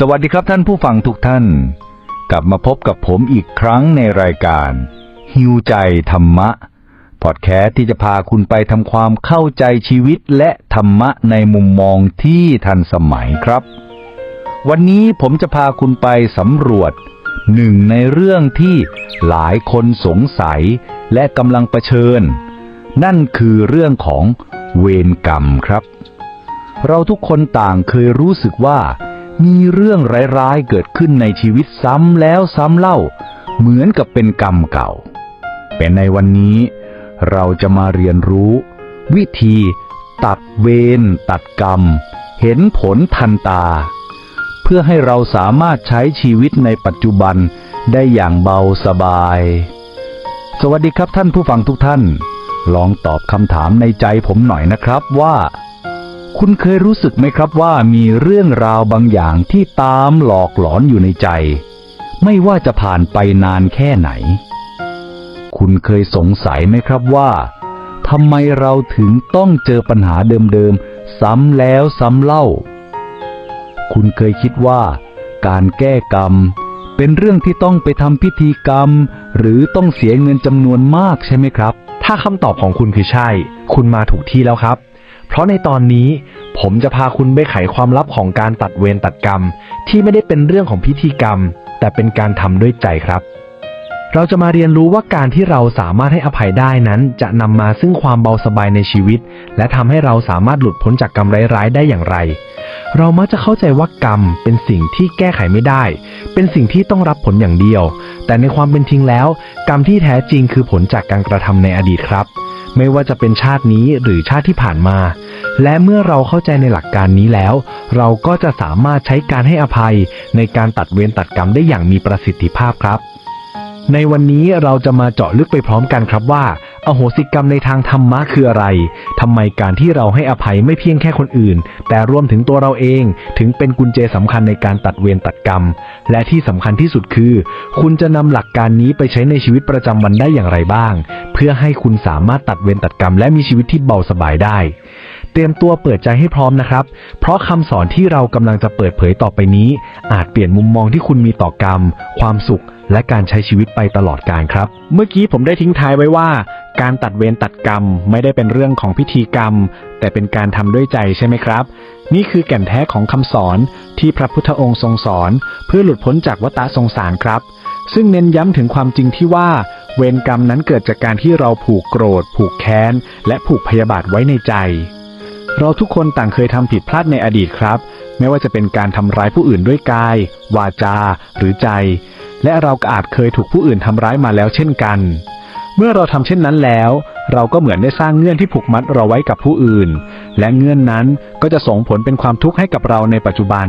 สวัสดีครับท่านผู้ฟังทุกท่าน กลับมาพบกับผมอีกครั้งในรายการฮิวใจธรรมะ พอดแคสต์ที่จะพาคุณไปทำความเข้าใจชีวิตและธรรมะในมุมมองที่ทันสมัยครับ วันนี้ผมจะพาคุณไปสำรวจหนึ่งในเรื่องที่หลายคนสงสัยและกำลังเผชิญ นั่นคือเรื่องของเวรกรรมครับ เราทุกคนต่างเคยรู้สึกว่า มีเรื่องร้ายๆเกิดขึ้นในชีวิตซ้ำแล้วซ้ำเล่า เหมือนกับเป็นกรรมเก่าเป็นในวันนี้ เราจะมาเรียนรู้ วิธีตัดเวรตัดกรรม เห็นผลทันตา เพื่อให้เราสามารถใช้ชีวิตในปัจจุบันได้อย่างเบาสบาย สวัสดีครับท่านผู้ฟังทุกท่าน ลองตอบคำถามในใจผมหน่อยนะครับว่า คุณเคยรู้สึกไหมครับว่ามีเรื่องราวบางอย่างที่ตามหลอกหลอนอยู่ในใจ ไม่ว่าจะผ่านไปนานแค่ไหน คุณเคยสงสัยไหมครับว่าทำไมเราถึงต้องเจอปัญหาเดิมๆ ซ้ำแล้วซ้ำเล่า คุณเคยคิดว่า การแก้กรรม เป็นเรื่องที่ต้องไปทำพิธีกรรม หรือต้องเสียเงินจำนวนมากใช่ไหมครับ ถ้าคำตอบของคุณคือใช่ คุณมาถูกที่แล้วครับ เพราะในตอนนี้ผมจะพาคุณไปไขความลับของการตัดเวรตัดกรรม ที่ไม่ได้เป็นเรื่องของพิธีกรรม แต่เป็นการทำด้วยใจครับ เราจะมาเรียนรู้ว่าการที่เราสามารถให้อภัยได้นั้น จะนำมาซึ่งความเบาสบายในชีวิต และทำให้เราสามารถหลุดพ้นจากกรรมร้ายๆได้อย่างไร เรามักจะเข้าใจว่ากรรมเป็นสิ่งที่แก้ไขไม่ได้ เป็นสิ่งที่ต้องรับผลอย่างเดียว แต่ในความเป็นจริงแล้ว กรรมที่แท้จริงคือผลจากการกระทำในอดีตครับ ไม่ว่าจะเป็นชาตินี้หรือชาติที่ผ่านมา และเมื่อเราเข้าใจในหลักการนี้แล้ว เราก็จะสามารถใช้การให้อภัยในการตัดเวรตัดกรรมได้อย่างมีประสิทธิภาพครับ ในวันนี้เราจะมาเจาะลึกไปพร้อมกันครับว่า อโหสิกรรมในทางธรรมะคืออะไรทำไมการที่เราให้อภัยไม่เพียงแค่คนอื่น แต่รวมถึงตัวเราเอง ถึงเป็นกุญแจสำคัญในการตัดเวรตัดกรรม และที่สำคัญที่สุดคือ คุณจะนำหลักการนี้ไปใช้ในชีวิตประจำวันได้อย่างไรบ้าง เพื่อให้คุณสามารถตัดเวรตัดกรรม และมีชีวิตที่เบาสบายได้ เตรียมตัวเปิดใจให้พร้อมนะครับ เพราะคำสอนที่เรากำลังจะเปิดเผยต่อไปนี้ อาจเปลี่ยนมุมมองที่คุณมีต่อกรรม ความสุข และการใช้ชีวิตไปตลอดกาลครับ เมื่อกี้ผมได้ทิ้งท้ายไว้ว่า การตัดเวรตัดกรรมไม่ได้เป็นเรื่องของพิธีกรรม แต่เป็นการทำด้วยใจใช่ไหมครับ นี่คือแก่นแท้ของคำสอนที่พระพุทธองค์ทรงสอน เพื่อหลุดพ้นจากวัฏสงสารครับซึ่งเน้นย้ำถึงความจริงที่ว่า เวรกรรมนั้นเกิดจากการที่เราผูกโกรธ ผูกแค้น และผูกพยาบาทไว้ในใจ เราทุกคนต่างเคยทำผิดพลาดในอดีตครับ ไม่ว่าจะเป็นการทำร้ายผู้อื่นด้วยกาย วาจา หรือใจ และเราก็อาจเคยถูกผู้อื่นทำร้ายมาแล้วเช่นกัน เมื่อเราทำเช่นนั้นแล้ว เราก็เหมือนได้สร้างเงื่อนที่ผูกมัดเราไว้กับผู้อื่น และเงื่อนนั้นก็จะส่งผลเป็นความทุกข์ให้กับเราในปัจจุบัน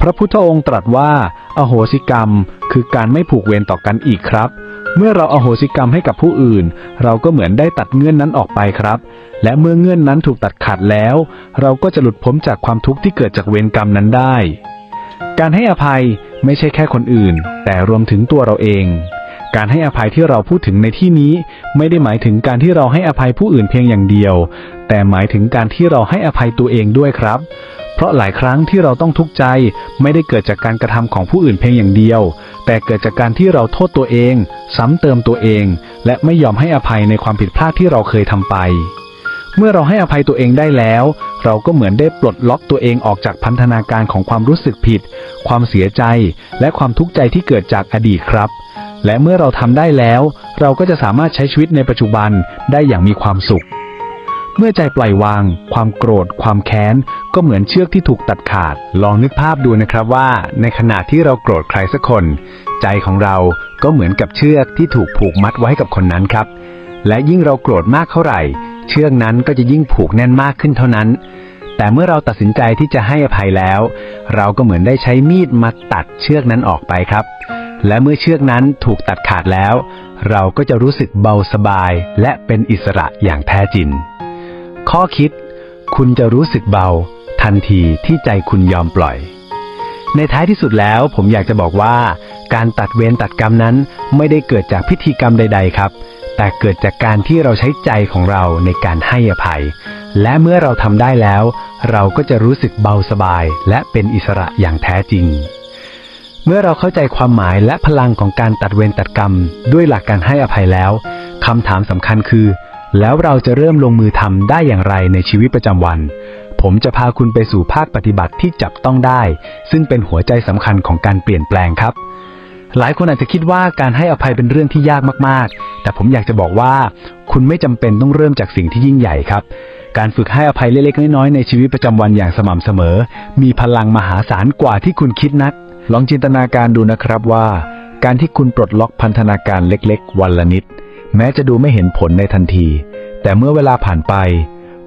พระพุทธองค์ตรัสว่า อโหสิกรรม คือการไม่ผูกเวรต่อกันอีกครับ เมื่อเราเอาโหสิกรรมให้กับผู้อื่น เราก็เหมือนได้ตัดเงื่อนนั้นออกไปครับ และเมื่อเงื่อนนั้นถูกตัดขาดแล้ว เราก็จะหลุดพ้นจากความทุกข์ที่เกิดจากเวรกรรมนั้นได้ การให้อภัยไม่ใช่แค่คนอื่น แต่รวมถึงตัวเราเอง การให้อภัยที่เราพูดถึงในที่นี้ ไม่ได้หมายถึงการที่เราให้อภัยผู้อื่นเพียงอย่างเดียว แต่หมายถึงการที่เราให้อภัยตัวเองด้วยครับ เพราะหลายครั้งที่เราต้องทุกข์ใจ ไม่ได้เกิดจากการกระทำของผู้อื่นเพียงอย่างเดียว แต่เกิดจากการที่เราโทษตัวเอง ซ้ำเติมตัวเอง และไม่ยอมให้อภัยในความผิดพลาดที่เราเคยทำไปเมื่อเราให้อภัยตัวเองได้แล้ว เราก็เหมือนได้ปลดล็อกตัวเองออกจากพันธนาการของความรู้สึกผิด ความเสียใจ และความทุกข์ใจที่เกิดจากอดีตครับ และเมื่อเราทำได้แล้ว เราก็จะสามารถใช้ชีวิตในปัจจุบันได้อย่างมีความสุข เมื่อใจปล่อยวาง ความโกรธ ความแค้น ก็เหมือนเชือกที่ถูกตัดขาด ลองนึกภาพดูนะครับว่า ในขณะที่เราโกรธใครสักคน ใจของเราก็เหมือนกับเชือกที่ถูกผูกมัดไว้กับคนนั้นครับ และยิ่งเราโกรธมากเท่าไหร่ เชือกนั้นก็จะยิ่งผูกแน่นมากขึ้นเท่านั้นแต่เมื่อเราตัดสินใจที่จะให้อภัยแล้ว เราก็เหมือนได้ใช้มีดมาตัดเชือกนั้นออกไปครับ และเมื่อเชือกนั้นถูกตัดขาดแล้ว เราก็จะรู้สึกเบาสบายและเป็นอิสระอย่างแท้จริง ข้อคิด คุณจะรู้สึกเบา ทันทีที่ใจคุณยอมปล่อย ในท้ายที่สุดแล้วผมอยากจะบอกว่า การตัดเวรตัดกรรมนั้นไม่ได้เกิดจากพิธีกรรมใด ๆ ครับ แต่เกิดจากการที่เราใช้ใจของเราในการให้อภัย และเมื่อเราทำได้แล้ว เราก็จะรู้สึกเบาสบาย และเป็นอิสระอย่างแท้จริง เมื่อเราเข้าใจความหมายและพลังของการตัดเวรตัดกรรม ด้วยหลักการให้อภัยแล้วคำถามสำคัญคือ แล้วเราจะเริ่มลงมือทำได้อย่างไรในชีวิตประจำวัน ผมจะพาคุณไปสู่ภาคปฏิบัติที่จับต้องได้ ซึ่งเป็นหัวใจสำคัญของการเปลี่ยนแปลงครับ หลายคนอาจจะคิดว่าการให้อภัยเป็นเรื่องที่ยากมากๆ แต่ผมอยากจะบอกว่า คุณไม่จำเป็นต้องเริ่มจากสิ่งที่ยิ่งใหญ่ครับการฝึกให้อภัยเล็กๆน้อยๆในชีวิตประจำวันอย่างสม่ำเสมอ มีพลังมหาศาลกว่าที่คุณคิดนัก ลองจินตนาการดูนะครับว่า การที่คุณปลดล็อกพันธนาการเล็กๆ วันละนิด แม้จะดูไม่เห็นผลในทันที แต่เมื่อเวลาผ่านไป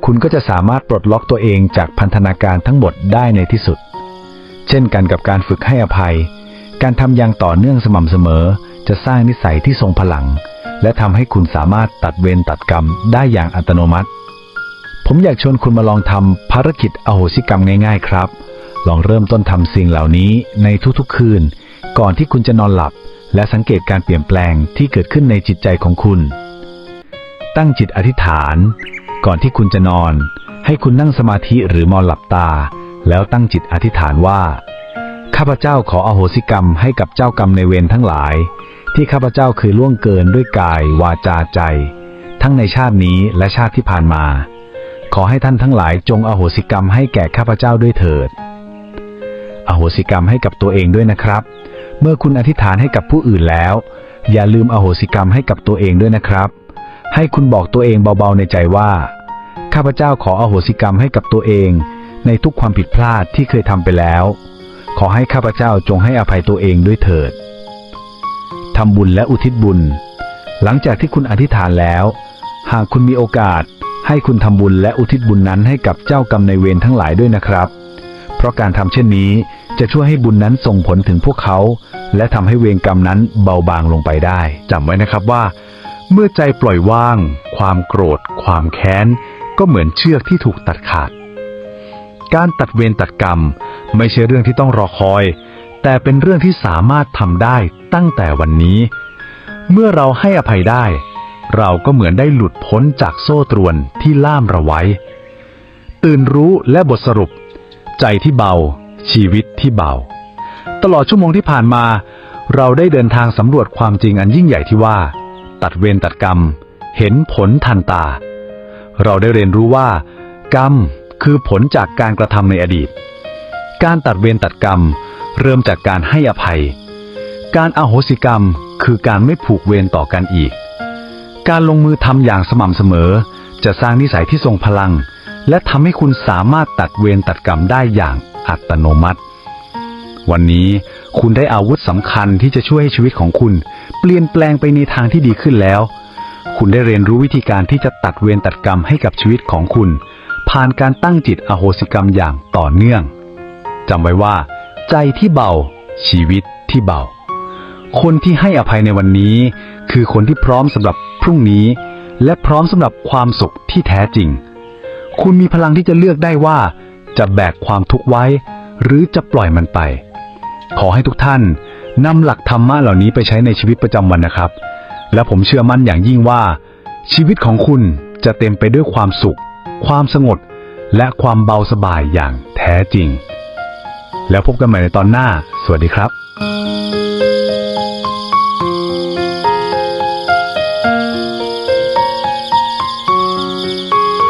คุณก็จะสามารถปลดล็อกตัวเองจากพันธนาการทั้งหมดได้ในที่สุด เช่นกันกับการฝึกให้อภัย การทำอย่างต่อเนื่องสม่ำเสมอ จะสร้างนิสัยที่ทรงพลัง และทำให้คุณสามารถตัดเวรตัดกรรมได้อย่างอัตโนมัติ ผมอยากชวนคุณมาลองทำภารกิจอโหสิกรรมง่าย ๆ ครับ ลองเริ่มต้นทำสิ่งเหล่านี้ในทุกๆคืน ก่อนที่คุณจะนอนหลับ และสังเกตการเปลี่ยนแปลงที่เกิดขึ้นในจิตใจของคุณ ตั้งจิตอธิษฐาน ก่อนที่คุณจะนอน ให้คุณนั่งสมาธิหรือมอนหลับตา แล้วตั้งจิตอธิษฐานว่า ข้าพเจ้าขออโหสิกรรมให้กับเจ้ากรรมในเวรทั้งหลาย ที่ข้าพเจ้าเคยล่วงเกินด้วยกาย วาจาใจ ทั้งในชาตินี้และชาติที่ผ่านมา ขอให้ท่านทั้งหลายจงอโหสิกรรมให้แก่ข้าพเจ้าด้วยเถิด อโหสิกรรมให้กับตัวเองด้วยนะครับ เมื่อคุณอธิษฐานให้กับผู้อื่นแล้ว อย่าลืมอโหสิกรรมให้กับตัวเองด้วยนะครับ ให้คุณบอกตัวเองเบาๆในใจว่า ข้าพเจ้าขออโหสิกรรมให้กับตัวเอง ในทุกความผิดพลาดที่เคยทำไปแล้ว ขอให้ข้าพเจ้าจงให้อภัยตัวเองด้วยเถิดทำบุญและอุทิศบุญ หลังจากที่คุณอธิษฐานแล้ว หากคุณมีโอกาสให้คุณทำบุญและอุทิศบุญนั้นให้กับเจ้ากรรมในเวรทั้งหลายด้วยนะครับ ราะการทำเช่นนี้จะช่วยให้บุญนั้นส่งผลถึงพวกเขา และทำให้เวรกรรมนั้นเบาบางลงไปได้จำไว้นะครับว่า เมื่อใจปล่อยว่าง ความโกรธ ความแค้น ก็เหมือนเชือกที่ถูกตัดขาด การตัดเวรตัดกรรม ไม่ใช่เรื่องที่ต้องรอคอย แต่เป็นเรื่องที่สามารถทำได้ตั้งแต่วันนี้ เมื่อเราให้อภัยได้ เราก็เหมือนได้หลุดพ้นจากโซ่ตรวนที่ล่ามเราไว้ ตื่นรู้และบทสรุป ใจที่เบา ชีวิตที่เบา ตลอดชั่วโมงที่ผ่านมา เราได้เดินทางสำรวจความจริงอันยิ่งใหญ่ที่ว่า ตัดเวรตัดกรรม เห็นผลทันตา เราได้เรียนรู้ว่า กรรมคือผลจากการกระทำในอดีต การตัดเวรตัดกรรม เริ่มจากการให้อภัย การอาโหสิกรรมคือการไม่ผูกเวรต่อกันอีก การลงมือทำอย่างสม่ำเสมอ จะสร้างนิสัยที่ทรงพลัง และทำให้คุณสามารถตัดเวรตัดกรรมได้อย่างอัตโนมัติ วันนี้คุณได้อาวุธสำคัญที่จะช่วยให้ชีวิตของคุณ เปลี่ยนแปลงไปในทางที่ดีขึ้นแล้ว คุณได้เรียนรู้วิธีการที่จะตัดเวรตัดกรรมให้กับชีวิตของคุณ ผ่านการตั้งจิตอโหสิกรรมอย่างต่อเนื่องจำไว้ว่า ใจที่เบา ชีวิตที่เบา คนที่ให้อภัยในวันนี้ คือคนที่พร้อมสำหรับพรุ่งนี้ และพร้อมสำหรับความสุขที่แท้จริง คุณมีพลังที่จะเลือกได้ว่า จะแบกความทุกข์ไว้ หรือจะปล่อยมันไป ขอให้ทุกท่านนำหลักธรรมะเหล่านี้ไปใช้ในชีวิตประจำวันนะครับ และผมเชื่อมั่นอย่างยิ่งว่า ชีวิตของคุณจะเต็มไปด้วยความสุข ความสงบและความเบาสบายอย่างแท้จริง แล้วพบกันใหม่ในตอนหน้า สวัสดีครับ